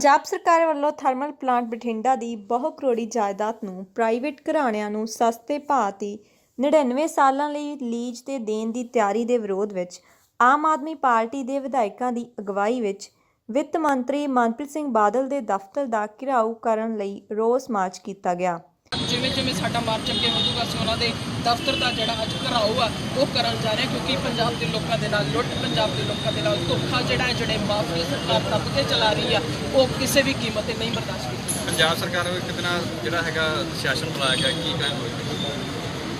ਪੰਜਾਬ ਸਰਕਾਰ ਵੱਲੋਂ thermal plant Bathinda ਦੀ ਬਹੁ ਕਰੋੜੀ ਜਾਇਦਾਦ ਨੂੰ ਪ੍ਰਾਈਵੇਟ ਘਰਾਣਿਆਂ ਨੂੰ ਸਸਤੇ ਭਾਅ ਤੇ 99 ਸਾਲਾਂ ਲਈ ਲੀਜ਼ ਤੇ ਦੇਣ ਦੀ ਤਿਆਰੀ ਦੇ ਵਿਰੋਧ ਵਿੱਚ ਆਮ ਆਦਮੀ ਪਾਰਟੀ ਦੇ ਵਿਧਾਇਕਾਂ ਦੀ ਅਗਵਾਈ ਵਿੱਚ ਵਿੱਤ ਮੰਤਰੀ ਮਨਪ੍ਰੀਤ ਸਿੰਘ ਬਾਦਲ ਦੇ ਦਫ਼ਤਰ ਦਾ ਘਿਰਾਓ ਕਰਨ ਲਈ ਰੋਸ ਮਾਰਚ ਕੀਤਾ ਗਿਆ। ਜਿਵੇਂ ਜਿਵੇਂ ਸਾਡਾ ਮਾਰਚ ਅੱਗੇ ਵਧੂਗਾ ਅਸੀਂ ਉਹਨਾਂ ਦੇ ਦਫ਼ਤਰ ਦਾ ਜਿਹੜਾ ਅੱਜ ਘਰਾਓ ਆ ਉਹ ਕਰਨ ਜਾ ਰਹੇ ਕਿਉਂਕਿ ਪੰਜਾਬ ਦੇ ਲੋਕਾਂ ਦੇ ਨਾਲ ਲੁੱਟ ਪੰਜਾਬ ਦੇ ਲੋਕਾਂ ਦੇ ਨਾਲ ਧੋਖਾ ਜਿਹੜਾ ਹੈ ਜਿਹੜੇ ਮਾਫੀਆ ਸਰਕਾਰ ਦੱਬ ਕੇ ਚਲਾ ਰਹੀ ਆ ਉਹ ਕਿਸੇ ਵੀ ਕੀਮਤ ਤੇ ਨਹੀਂ ਬਰਦਾਸ਼ਤ ਕੀਤੀ ਪੰਜਾਬ ਸਰਕਾਰ ਇੱਕ ਦਿਨ ਜਿਹੜਾ ਹੈਗਾ ਸੈਸ਼ਨ ਬੁਲਾਇਆ ਗਿਆ ਕੀ ਹੋਵੇਗਾ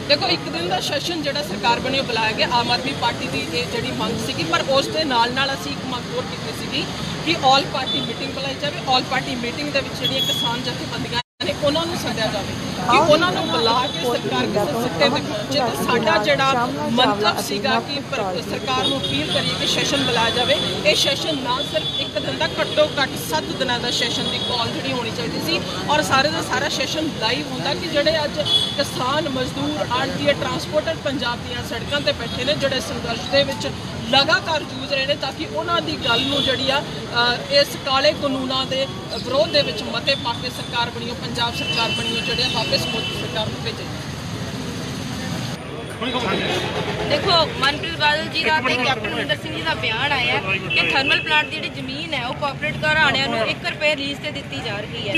ਦੇਖੋ ਇੱਕ ਦਿਨ ਦਾ ਸੈਸ਼ਨ ਜਿਹੜਾ ਸਰਕਾਰ ਬਣਿਓ ਬੁਲਾਇਆ ਗਿਆ ਆਮ ਆਦਮੀ ਪਾਰਟੀ ਦੀ ਇਹ ਜਿਹੜੀ ਮੰਗ ਸੀਗੀ ਪਰ ਉਸ ਦੇ ਨਾਲ ਨਾਲ ਅਸੀਂ ਇੱਕ ਮੰਗ ਹੋਰ ਕੀਤੀ ਸੀਗੀ ਕਿ ਆਲ ਪਾਰਟੀ ਮੀਟਿੰਗ ਬੁਲਾਈ ਜਾਵੇ ਆਲ ਪਾਰਟੀ ਮੀਟਿੰਗ ਦੇ ਵਿੱਚ ਜਿਹੜੀਆਂ ਕਿਸਾਨ ਜਥੇਬੰਦੀਆਂ ਨੇ ਉਹਨਾਂ ਨੂੰ ਸੱਦਿਆ ਜਾਵੇ। ਕਿ ਉਹਨਾਂ ਨੂੰ ਬੁਲਾ ਕੇ ਸਰਕਾਰ ਕਿਸੇ ਸਿੱਟੇ ਤੇ ਪਹੁੰਚੇ ਤੇ ਸਾਡਾ ਜਿਹੜਾ ਮੰਤਵ ਸੀਗਾ ਕਿ ਪਰ- ਸਰਕਾਰ ਨੂੰ ਅਪੀਲ ਕਰੀਏ ਕਿ ਸੈਸ਼ਨ ਬੁਲਾਇਆ ਜਾਵੇ। ਇਹ ਸੈਸ਼ਨ ਨਾ ਸਿਰਫ ਇੱਕ ਦਿਨ ਦਾ ਘੱਟੋ ਘੱਟ 7 ਦਿਨਾਂ ਦਾ ਸੈਸ਼ਨ ਦੀ ਕਾਲ ਜਿਹੜੀ ਹੋਣੀ ਚਾਹੀਦੀ ਸੀ। ਔਰ ਸਾਰੇ ਦਾ ਸਾਰਾ ਸੈਸ਼ਨ ਲਾਈਵ ਹੁੰਦਾ ਕਿ ਜਿਹੜੇ ਅੱਜ ਕਿਸਾਨ ਮਜ਼ਦੂਰ ਆੜਤੀਏ ਟਰਾਂਸਪੋਰਟਰ ਪੰਜਾਬ ਦੀਆਂ ਸੜਕਾਂ ਤੇ ਬੈਠੇ ਨੇ ਜਿਹੜੇ ਸੰਘਰਸ਼ ਦੇ ਵਿੱਚ ਲਗਾਤਾਰ ਜੂਝ ਰਹੇ ਨੇ ਤਾਂ ਕਿ ਉਹਨਾਂ ਦੀ ਗੱਲ ਨੂੰ ਜਿਹੜੀ ਆ ਇਸ ਕਾਲੇ ਕਾਨੂੰਨਾਂ ਦੇ ਵਿਰੋਧ ਦੇ ਵਿੱਚ ਮਤੇ ਪਾ ਕੇ ਸਰਕਾਰ ਬਣੀਓ, ਪੰਜਾਬ ਸਰਕਾਰ ਬਣੀਓ, ਜਿਹੜੇ ਆ ਵਾਪਸ ਮੋਦੀ ਸਰਕਾਰ ਨੂੰ ਭੇਜੇ। ਦੇਖੋ ਮਨਪ੍ਰੀਤ ਬਾਦਲ ਜੀ ਦਾ ਤੇ ਕੈਪਟਨ ਅਮਰਿੰਦਰ ਸਿੰਘ ਜੀ ਦਾ ਬਿਆਨ ਆਇਆ ਹੈ ਕਿ ਥਰਮਲ ਪਲਾਂਟ ਦੀ ਜਿਹੜੀ ਜ਼ਮੀਨ ਹੈ ਉਹ ਕਾਰਪੋਰੇਟ ਘਰਾਣਿਆਂ ਨੂੰ 1 ਰੁਪਏ ਲੀਜ਼ ਤੇ ਦਿੱਤੀ ਜਾ ਰਹੀ ਹੈ।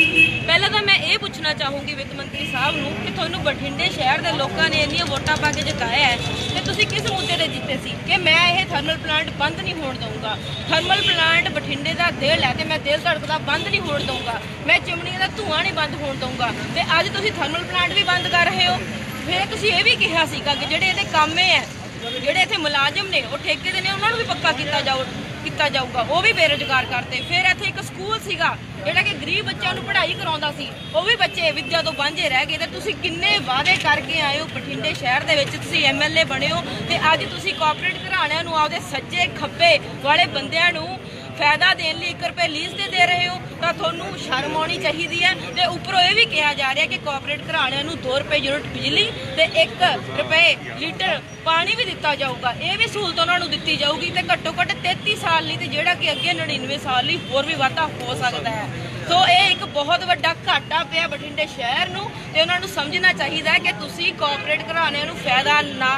ਪਹਿਲਾਂ ਤਾਂ ਮੈਂ ਇਹ ਪੁੱਛਣਾ ਚਾਹੂੰਗੀ ਵਿੱਤ ਮੰਤਰੀ ਸਾਹਿਬ ਨੂੰ ਕਿ ਤੁਹਾਨੂੰ ਬਠਿੰਡੇ ਸ਼ਹਿਰ ਦੇ ਲੋਕਾਂ ਨੇ ਇੰਨੀਆਂ ਵੋਟਾਂ ਪਾ ਕੇ ਜਿਤਾਇਆ ਹੈ ਤੇ ਤੁਸੀਂ ਕਿਸ ਮੁੱਦੇ ਤੇ ਜਿੱਤੇ ਸੀ? ਕਿ ਮੈਂ ਇਹ ਥਰਮਲ ਪਲਾਂਟ ਬੰਦ ਨਹੀਂ ਹੋਣ ਦਊਂਗਾ। ਥਰਮਲ ਪਲਾਂਟ ਬਠਿੰਡੇ ਦਾ ਦਿਲ ਹੈ ਤੇ ਮੈਂ ਦਿਲ ਧੜਕਦਾ ਬੰਦ ਨਹੀਂ ਹੋਣ ਦਊਂਗਾ। ਮੈਂ ਚਿਮਨੀਆਂ ਦਾ ਧੂਆਂ ਨਹੀਂ ਬੰਦ ਹੋਣ ਦਊਂਗਾ। ਤੇ ਅੱਜ ਤੁਸੀਂ ਥਰਮਲ ਪਲਾਂਟ ਵੀ ਬੰਦ ਕਰ ਰਹੇ ਹੋ। ਫਿਰ ਤੁਸੀਂ ਇਹ ਵੀ ਕਿਹਾ ਸੀਗਾ ਕਿ ਜਿਹੜੇ ਇਹਦੇ ਕਾਮੇ ਹੈ, ਜਿਹੜੇ ਇੱਥੇ ਮੁਲਾਜ਼ਮ ਨੇ, ਉਹ ਠੇਕੇ ਦੇ ਨੇ, ਉਹਨਾਂ ਨੂੰ ਵੀ ਪੱਕਾ ਕੀਤਾ ਜਾਊ ਕੀਤਾ ਜਾਊਗਾ। ਉਹ ਵੀ ਬੇਰੁਜ਼ਗਾਰ ਕਰਤੇ ਫਿਰ ਇੱਥੇ ਇੱਕ ਸਕੂਲ ਸੀਗਾ, ਜਿਹੜਾ ਕਿ ਗਰੀਬ ਬੱਚਿਆਂ ਨੂੰ ਪੜ੍ਹਾਈ ਕਰਾਉਂਦਾ ਸੀ, ਉਹ ਵੀ ਬੱਚੇ ਵਿੱਦਿਆ ਤੋਂ ਵਾਂਝੇ ਰਹਿ ਗਏ ਤੇ ਤੁਸੀਂ ਕਿੰਨੇ ਵਾਅਦੇ ਕਰਕੇ ਆਏ ਹੋ ਬਠਿੰਡੇ ਸ਼ਹਿਰ ਦੇ ਵਿੱਚ? ਤੁਸੀਂ ਐਮਐਲਏ ਬਣੇ ਹੋ ਤੇ ਅੱਜ ਤੁਸੀਂ ਕਾਰਪੋਰੇਟ ਘਰਾਣਿਆਂ ਨੂੰ ਆਪਦੇ ਸੱਜੇ ਖੱਬੇ ਵਾਲੇ ਬੰਦਿਆਂ ਨੂੰ ਫਾਇਦਾ ਦੇਣ ਲਈ 1 ਰੁਪਏ ਲੀਜ਼ ਤੇ ਦੇ ਰਹੇ ਹੋ, ਤਾਂ ਤੁਹਾਨੂੰ ਸ਼ਰਮ ਆਉਣੀ ਚਾਹੀਦੀ ਹੈ। ਤੇ ਉੱਪਰੋਂ ਇਹ ਵੀ ਕਿਹਾ ਜਾ ਰਿਹਾ ਕਿ ਕਾਰਪੋਰੇਟ ਘਰਾਣਿਆਂ ਨੂੰ 2 ਰੁਪਏ ਯੂਨਿਟ ਬਿਜਲੀ ਤੇ 1 ਰੁਪਏ ਲੀਟਰ ਪਾਣੀ ਵੀ ਦਿੱਤਾ ਜਾਊਗਾ। ਇਹ ਵੀ ਸਹੂਲਤ ਉਹਨਾਂ ਨੂੰ ਦਿੱਤੀ ਜਾਊਗੀ ਤੇ ਘੱਟੋ ਘੱਟ 33 ਸਾਲ ਲਈ ਤੇ ਜਿਹੜਾ ਕਿ ਅੱਗੇ 99 ਸਾਲ ਲਈ ਹੋਰ ਵੀ ਵਾਧਾ ਹੋ ਸਕਦਾ ਹੈ। ਸੋ ਇਹ ਇੱਕ ਬਹੁਤ ਵੱਡਾ ਘਾਟਾ ਪਿਆ ਬਠਿੰਡੇ ਸ਼ਹਿਰ ਨੂੰ ਤੇ ਉਹਨਾਂ ਨੂੰ ਸਮਝਣਾ ਚਾਹੀਦਾ ਹੈ ਕਿ ਤੁਸੀਂ ਕਾਰਪੋਰੇਟ ਘਰਾਣਿਆਂ ਨੂੰ ਫਾਇਦਾ ਨਾ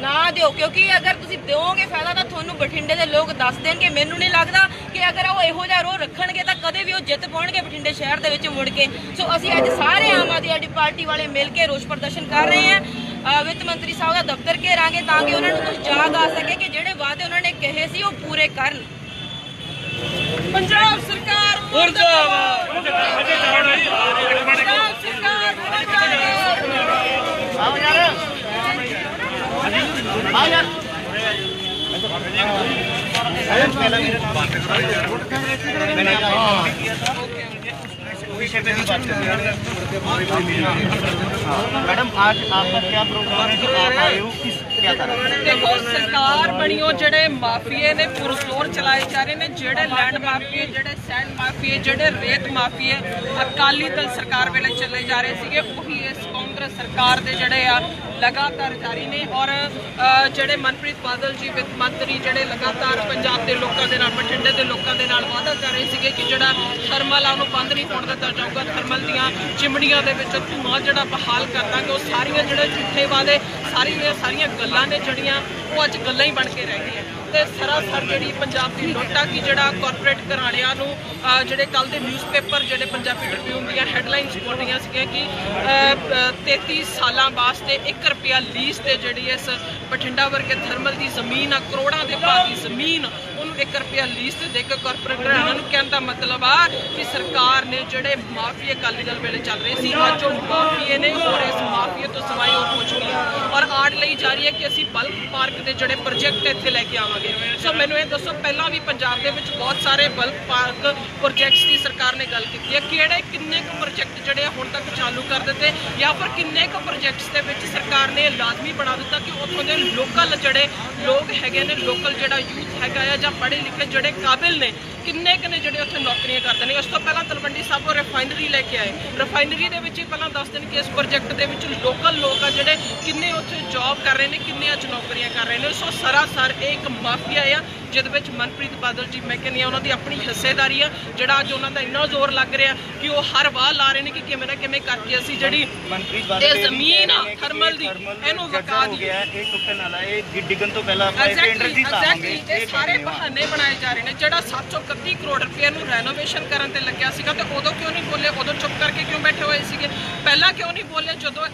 ਨਾ ਦਿਓ, ਕਿਉਂਕਿ ਅਗਰ ਤੁਸੀਂ ਦਿਓਗੇ ਫਾਇਦਾ ਤਾਂ ਤੁਹਾਨੂੰ ਬਠਿੰਡੇ ਦੇ ਲੋਕ ਦੱਸ ਦੇਣਗੇ। ਮੈਨੂੰ ਨਹੀਂ ਲੱਗਦਾ ਕਿ ਅਗਰ ਉਹ ਇਹੋ ਜਿਹਾ ਰੋਹ ਰੱਖਣਗੇ ਤਾਂ ਕਦੇ ਵੀ ਉਹ ਜਿੱਤ ਪਾਉਣਗੇ ਬਠਿੰਡੇ ਸ਼ਹਿਰ ਦੇ ਵਿੱਚ ਮੁੜ ਕੇ। ਸੋ ਅਸੀਂ ਅੱਜ ਸਾਰੇ ਆਮ ਆਦਮੀ ਪਾਰਟੀ ਵਾਲੇ ਮਿਲ ਕੇ ਰੋਸ ਪ੍ਰਦਰਸ਼ਨ ਕਰ ਰਹੇ ਹਾਂ। ਵਿੱਤ ਮੰਤਰੀ ਸਾਹਿਬ ਦਾ ਦਫ਼ਤਰ ਘੇਰਾਂਗੇ ਤਾਂ ਕਿ ਉਹਨਾਂ ਨੂੰ ਕੁਝ ਯਾਦ ਆ ਸਕੇ ਕਿ ਜਿਹੜੇ ਵਾਅਦੇ ਉਹਨਾਂ ਨੇ ਕਹੇ ਸੀ ਉਹ ਪੂਰੇ ਕਰਨ। ਪੰਜਾਬ ਸਰਕਾਰ ਮੁਰਦਾਬਾਦ। ਪੰਜਾਬ ਸਰਕਾਰ मैडम आज आपका क्या प्रोग्राम है जो आप आए हो किस क्या कारण ਦੇਖੋ ਸਰਕਾਰ ਬਣੀਓ ਜਿਹੜੇ ਮਾਫੀਏ ਨੇ ਪੁਰਜ਼ੋਰ ਚਲਾਏ ਜਾ ਰਹੇ ਨੇ ਜਿਹੜੇ ਲੈਂਡ ਮਾਫੀਏ ਜਿਹੜੇ ਸੈਂਡ ਮਾਫੀਏ ਜਿਹੜੇ ਰੇਤ ਮਾਫੀਏ ਅਕਾਲੀ ਦਲ ਸਰਕਾਰ ਵੇਲੇ ਚੱਲੇ ਜਾ ਰਹੇ ਸੀਗੇ ਉਹੀ ਇਸ ਕਾਂਗਰਸ ਸਰਕਾਰ ਦੇ ਜਿਹੜੇ ਆ ਲਗਾਤਾਰ ਜਾਰੀ ਨੇ ਔਰ ਜਿਹੜੇ ਮਨਪ੍ਰੀਤ ਬਾਦਲ ਜੀ ਵਿੱਤ ਮੰਤਰੀ ਜਿਹੜੇ ਲਗਾਤਾਰ ਪੰਜਾਬ ਦੇ ਲੋਕਾਂ ਦੇ ਨਾਲ ਬਠਿੰਡੇ ਦੇ ਲੋਕਾਂ ਦੇ ਨਾਲ ਵਾਅਦਾ ਕਰ ਰਹੇ ਸੀਗੇ ਕਿ ਜਿਹੜਾ ਥਰਮਲ ਆ ਉਹਨੂੰ ਬੰਦ ਨਹੀਂ ਹੋਣ ਦਿੱਤਾ ਜਾਊਗਾ। ਥਰਮਲ ਦੀਆਂ ਚਿਮੜੀਆਂ ਦੇ ਵਿੱਚ ਧੂਆਂ ਜਿਹੜਾ ਬਹਾਲ ਕਰ ਦਾਂਗੇ। ਉਹ ਸਾਰੀਆਂ ਜਿਹੜੇ ਝੂਠੇ ਵਾਅਦੇ ਸਾਰੀਆਂ ਸਾਰੀਆਂ ਗੱਲਾਂ ਨੇ ਜਿਹੜੀਆਂ ਉਹ ਅੱਜ ਗੱਲਾਂ ਹੀ ਬਣ ਕੇ ਰਹਿ ਗਈਆਂ। ਤੇ ਸਰਾਸਰ ਜਿਹੜੀ ਪੰਜਾਬ ਦੀ ਲੋਟਾ ਕੀ ਜਿਹੜਾ ਕਾਰਪੋਰੇਟ ਘਰਾਣਿਆਂ ਨੂੰ ਜਿਹੜੇ ਕੱਲ ਦੇ ਨਿਊਜ਼ਪੇਪਰ ਜਿਹੜੇ ਪੰਜਾਬੀ ਟ੍ਰਿਬਿਊਨ ਦੀਆਂ ਹੈਡਲਾਈਨਸ ਬੋਲ ਰਹੀਆਂ ਸੀਗੀਆਂ ਕਿ ਅਹ, 33 ਸਾਲਾਂ ਵਾਸਤੇ ਇੱਕ ਰੁਪਿਆ ਲੀਜ਼ ਤੇ ਜਿਹੜੀ ਇਸ ਬਠਿੰਡਾ ਵਰਗੇ ਥਰਮਲ ਦੀ ਜ਼ਮੀਨ ਆ, ਕਰੋੜਾਂ ਦੇ ਭਾਅ ਦੀ ਜ਼ਮੀਨ, ਉਹਨੂੰ 1 ਰੁਪਿਆ ਲੀਜ਼ ਤੇ ਦੇ ਕੇ ਕਾਰਪੋਰੇਟ ਘਰਾਣਿਆਂ ਨੂੰ ਕਹਿਣ ਦਾ ਮਤਲਬ ਆ ਕਿ ਸਰਕਾਰ ਨੇ ਜਿਹੜੇ ਮਾਫੀਏ ਅਕਾਲੀ ਦਲ ਵੇਲੇ ਚੱਲ ਰਹੇ ਸੀ, ਅੱਜ ਉਹ ਮਾਫੀਏ ਨੇ ਔਰ ਇਸ ਮਾਫੀਏ ਤੋਂ ਸਿਵਾਏ ਹੋਰ ਕੁਝ ਨਹੀਂ ਹੈ। ਔਰ ਆੜ ਲਈ ਜਾ ਰਹੀ ਹੈ ਅਸੀਂ ਬਲਕ ਪਾਰਕ ਦੇ ਜਿਹੜੇ ਪ੍ਰੋਜੈਕਟ ਇੱਥੇ ਲੈ ਕੇ ਆਵਾਂਗੇ। ਸੋ ਮੈਨੂੰ ਇਹ ਦੱਸੋ, ਪਹਿਲਾਂ ਵੀ ਪੰਜਾਬ ਦੇ ਵਿੱਚ ਬਹੁਤ ਸਾਰੇ ਬਲਕ ਪਾਰਕ ਪ੍ਰੋਜੈਕਟਸ ਦੀ ਸਰਕਾਰ ਨੇ ਗੱਲ ਕੀਤੀ ਹੈ। ਕਿਹੜੇ, ਕਿੰਨੇ ਕੁ ਪ੍ਰੋਜੈਕਟ ਜਿਹੜੇ ਆ ਹੁਣ ਤੱਕ ਚਾਲੂ ਕਰ ਦਿੱਤੇ ਜਾਂ ਫਿਰ ਕਿੰਨੇ ਕੁ ਪ੍ਰੋਜੈਕਟਸ ਦੇ ਵਿੱਚ ਸਰਕਾਰ ਨੇ ਲਾਜ਼ਮੀ ਬਣਾ ਦਿੱਤਾ ਕਿ ਉੱਥੋਂ ਦੇ ਲੋਕਲ ਜਿਹੜੇ ਲੋਕ ਹੈਗੇ ਨੇ ਲੋਕਲ ਜਿਹੜਾ ਯੂਥ ਹੈਗਾ ਆ ਜਾਂ ਪੜ੍ਹੇ ਲਿਖੇ ਜਿਹੜੇ ਕਾਬਿਲ ਨੇ ਕਿੰਨੇ ਕੁ ਨੇ ਜਿਹੜੇ ਉੱਥੇ ਨੌਕਰੀਆਂ ਕਰਦੇ ਨੇ? ਉਸ ਤੋਂ ਪਹਿਲਾਂ ਤਲਵੰਡੀ ਸਾਬੋ ਰਿਫਾਈਨਰੀ ਲੈ ਕੇ ਆਏ। ਰਿਫਾਈਨਰੀ ਦੇ ਵਿੱਚ ਹੀ ਪਹਿਲਾਂ ਦੱਸ ਦੇਣ ਕਿ ਇਸ ਪ੍ਰੋਜੈਕਟ ਦੇ ਵਿੱਚ ਲੋਕਲ ਲੋਕ ਆ ਜਿਹੜੇ ਕਿੰਨੇ ਉੱਥੇ ਜੌਬ ਕਰ ਰਹੇ ਨੇ, ਕਿੰਨੇ ਅੱਜ ਨੌਕਰੀਆਂ ਕਰ ਰਹੇ ਨੇ। ਸੋ ਸਰਾਸਰ ਇਹ ਇੱਕ ਮਾਫੀਆ ਆ। ਜਿਹਦੇ ਵਿੱਚ ਮਨਪ੍ਰੀਤ ਬਾਦਲ ਜੀ ਮੈਂ ਕਹਿੰਦੀ ਹਾਂ ਉਹਨਾਂ ਦੀ ਆਪਣੀ ਹਿੱਸੇਦਾਰੀ ਆ ਜਿਹੜਾ ਅੱਜ ਉਹਨਾਂ ਦਾ ਇੰਨਾ ਜ਼ੋਰ ਲੱਗ ਰਿਹਾ ਕਿ ਉਹ ਹਰ ਵਾਰ ਲਾ ਰਹੇ ਨੇ ਕਿ ਕਿਵੇਂ ਨਾ ਕਿਵੇਂ ਕਰਕੇ ਅਸੀਂ ਜਿਹੜੀ ਮਨਪ੍ਰੀਤ ਇਹ ਜ਼ਮੀਨ ਆ ਥਰਮਲ ਦੀ ਇਹਨੂੰ ਵਕਾ ਦੀ। ਇਹ ਟੁੱਟਣ ਵਾਲਾ ਇਹ ਡਿੱਗਣ ਤੋਂ ਪਹਿਲਾਂ ਆਪਾਂ ਇਹ ਟੈਂਡਰ ਐਗਜ਼ੈਕਟਲੀ ਦੀ ਤਾਵਾਂਗੇ ਐਗਜ਼ੈਕਟਲੀ ਇਹ ਸਾਰੇ ਬਹਾਨੇ ਬਣਾਏ ਜਾ ਰਹੇ ਨੇ। ਜਿਹੜਾ 731 ਕਰੋੜ ਰੁਪਏ ਨੂੰ ਰੈਨੋਵੇਸ਼ਨ ਕਰਨ ਤੇ ਲੱਗਿਆ ਸੀਗਾ ਤੇ ਉਦੋਂ ਕਿਉਂ ਨਹੀਂ ਬੋਲੇ? ਉਦੋਂ ਚੁੱਪ ਕਰਕੇ ਕਿਉਂ ਬੈਠੇ ਹੋਏ ਸੀਗੇ? ਪਹਿਲਾਂ ਕਿਉਂ ਨਹੀਂ ਬੋਲੇ? ਜਦੋਂ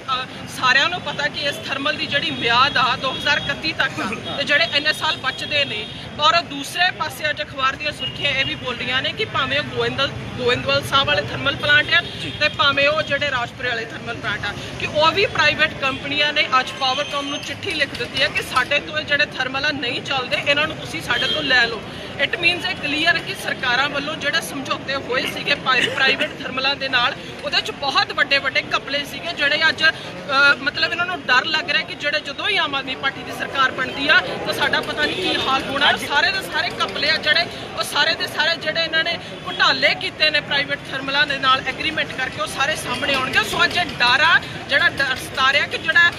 ਸਾਰਿਆਂ ਨੂੰ ਪਤਾ ਕਿ ਇਸ ਥਰਮਲ ਦੀ ਜਿਹੜੀ ਮਿਆਦ ਆ 2031 ਤੱਕ ਆ ਤੇ ਜਿਹੜੇ ਇੰਨੇ ਸਾਲ ਬਚਦੇ ਨੇ ਔਰ ਦੂਸਰੇ ਪਾਸੇ ਅੱਜ ਅਖਬਾਰ ਦੀਆਂ ਸੁਰਖੀਆਂ ਇਹ ਵੀ ਬੋਲ ਰਹੀਆਂ ਨੇ ਕਿ ਭਾਵੇਂ ਉਹ ਗੋਇੰਦਲ ਗੋਇੰਦਵਾਲ ਸਾਹਿਬ ਵਾਲੇ ਥਰਮਲ ਪਲਾਂਟ ਆ ਤੇ ਭਾਵੇਂ ਉਹ ਜਿਹੜੇ ਰਾਜਪੁਰੇ ਵਾਲੇ ਥਰਮਲ ਪਲਾਂਟ ਆ ਕਿ ਉਹ ਵੀ ਪ੍ਰਾਈਵੇਟ ਕੰਪਨੀਆਂ ਨੇ ਅੱਜ ਪਾਵਰਕਾਮ ਨੂੰ ਚਿੱਠੀ ਲਿਖ ਦਿੱਤੀ ਹੈ ਕਿ ਸਾਡੇ ਤੋਂ ਇਹ ਜਿਹੜੇ ਥਰਮਲ ਆ ਨਹੀਂ ਚੱਲਦੇ ਇਹਨਾਂ ਨੂੰ ਤੁਸੀਂ ਸਾਡੇ ਤੋਂ ਲੈ ਲਓ। ਇਟ ਮੀਨਸ ਇਹ ਕਲੀਅਰ ਕਿ ਸਰਕਾਰਾਂ ਵੱਲੋਂ ਜਿਹੜੇ ਸਮਝੌਤੇ ਹੋਏ ਸੀਗੇ ਪ੍ਰਾਈਵੇਟ ਥਰਮਲਾਂ ਦੇ ਨਾਲ ਉਹਦੇ ਚ ਬਹੁਤ ਵੱਡੇ ਵੱਡੇ ਘਪਲੇ ਸੀਗੇ ਜਿਹੜੇ ਅੱਜ ਮਤਲਬ ਇਹਨਾਂ ਨੂੰ ਡਰ ਲੱਗ ਰਿਹਾ ਕਿ ਜਿਹੜੇ ਜਦੋਂ ਹੀ ਆਮ ਆਦਮੀ ਪਾਰਟੀ ਦੀ ਸਰਕਾਰ ਬਣਦੀ ਆ ਤਾਂ ਸਾਡਾ ਪਤਾ ਨਹੀਂ ਕੀ ਹਾਲ ਹੋਣਾ। ਸਾਰੇ ਦੇ ਸਾਰੇ ਘਪਲੇ ਆ ਜਿਹੜੇ ਉਹ ਸਾਰੇ ਦੇ ਸਾਰੇ ਜਿਹੜੇ ਇਹਨਾਂ ਨੇ ਘੁਟਾਲੇ ਕੀਤੇ ਨੇ ਪ੍ਰਾਈਵੇਟ ਥਰਮਲਾਂ ਦੇ ਨਾਲ ਐਗਰੀਮੈਂਟ ਕਰਕੇ ਉਹ ਸਾਰੇ ਸਾਹਮਣੇ ਆਉਣਗੇ। ਸੋ ਅੱਜ ਡਰ ਆ ਜਿਹੜਾ ਡਰ ਸਤਾ ਰਿਹਾ ਕਿ ਜਿਹੜਾ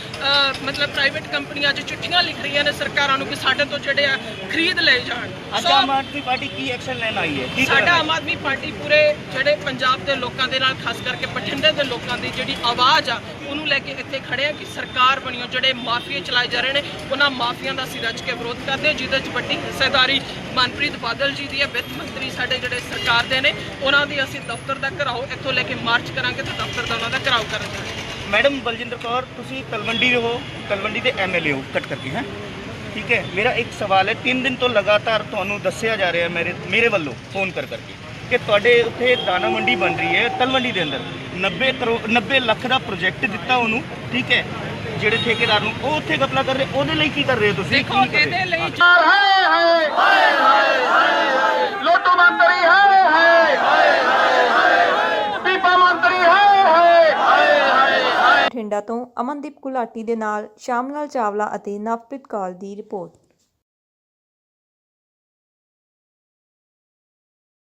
ਮਤਲਬ ਪ੍ਰਾਈਵੇਟ ਕੰਪਨੀਆਂ ਅੱਜ ਚਿੱਠੀਆਂ ਲਿਖ ਰਹੀਆਂ ਨੇ ਸਰਕਾਰਾਂ ਨੂੰ ਕਿ ਸਾਡੇ ਤੋਂ ਜਿਹੜੇ ਆ ਖਰੀਦ ਲਏ ਜਾਣ। ਸੋ ਆਮ ਆਦਮੀ ਪਾਰਟੀ ਕੀ ਐਕਸ਼ਨ ਲੈਣ ਆਈ ਹੈ? ਕੀ ਸਾਡਾ ਆਮ ਆਦਮੀ ਪਾਰਟੀ ਪੂਰੇ ਜਿਹੜੇ ਪੰਜਾਬ ਦੇ ਲੋਕਾਂ ਦੇ ਨਾਲ ਖਾਸ ਕਰਕੇ ਬਠਿੰਡੇ ਦੇ ਲੋਕਾਂ ਦੀ ਜਿਹੜੀ ਆਵਾਜ਼ ਆ ਉਹਨੂੰ ਲੈ ਕੇ ਇੱਥੇ ਖੜੇ ਆ ਕਿ ਸਰਕਾਰ ਬਣੀਓ ਜਿਹੜੇ ਮਾਫੀਆ ਚਲਾਏ ਜਾ ਰਹੇ ਨੇ ਉਹਨਾਂ ਮਾਫੀਆਂ ਦਾ ਅਸੀਂ ਰੱਜ ਕੇ ਵਿਰੋਧ ਕਰਦੇ ਹਾਂ ਜਿਹਦੇ 'ਚ ਵੱਡੀ ਹਿੱਸੇਦਾਰੀ ਮਨਪ੍ਰੀਤ ਬਾਦਲ ਜੀ ਦੀ ਹੈ ਵਿੱਤ ਮੰਤਰੀ ਸਾਡੇ ਜਿਹੜੇ ਸਰਕਾਰ ਦੇ ਨੇ ਉਹਨਾਂ ਦੀ ਅਸੀਂ ਦਫ਼ਤਰ ਦਾ ਘਰਾਓ ਇੱਥੋਂ ਲੈ ਕੇ ਮਾਰਚ ਕਰਾਂਗੇ ਤੇ ਦਫ਼ਤਰ ਦਾ ਉਹਨਾਂ ਦਾ ਘਰਾਓ ਕਰਨ ਜਾਵਾਂਗੇ ਮੈਡਮ ਬਲਜਿੰਦਰ ਕੌਰ ਤੁਸੀਂ ਤਲਵੰਡੀ ਦੇ ਹੋ ਤਲਵੰਡੀ ਦੇ ਐਮਐਲਏ ਹੋ ਕੱਟ ਕਰਕੇ ਹੈ? ਠੀਕ ਹੈ? ਮੇਰਾ ਇੱਕ ਸਵਾਲ ਹੈ 3 ਦਿਨ ਤੋਂ ਲਗਾਤਾਰ ਤੁਹਾਨੂੰ ਦੱਸਿਆ ਜਾ ਰਿਹਾ ਮੇਰੇ ਮੇਰੇ ਵੱਲੋਂ ਫੋਨ ਕਰ ਕਰਕੇ ਕਿ ਤੁਹਾਡੇ ਉੱਥੇ ਦਾਣਾ ਮੰਡੀ ਬਣ ਰਹੀ ਹੈ ਤਲਵੰਡੀ ਦੇ ਅੰਦਰ। 90 ਕਰੋੜ 90 ਲੱਖ ਦਾ ਪ੍ਰੋਜੈਕਟ ਦਿੱਤਾ ਉਹਨੂੰ ਠੀਕ ਹੈ? ਜਿਹੜੇ ਠੇਕੇਦਾਰ ਨੂੰ ਉਹ ਉੱਥੇ ਘਪਲਾ ਕਰ ਰਹੇ ਉਹਦੇ ਲਈ ਕੀ ਕਰ ਰਹੇ ਹੋ ਤੁਸੀਂ? ਦੇਖੋ ਕੀ ਕਰ ਰਹੇ ਹੋ? ਇਹਦੇ ਲਈ ਲੋਟੂ ਮੰਤਰੀ ਹੈ ਹੈ ਪੀਪਾ ਮੰਤਰੀ ਹੈ ਹੈ ਬਠਿੰਡਾ ਤੋਂ ਅਮਨਦੀਪ ਗੁਲਾਟੀ ਦੇ ਨਾਲ ਸ਼ਾਮਲਾਲ ਚਾਵਲਾ ਅਤੇ ਨਵਪ੍ਰੀਤ ਕੌਰ ਦੀ ਰਿਪੋਰਟ।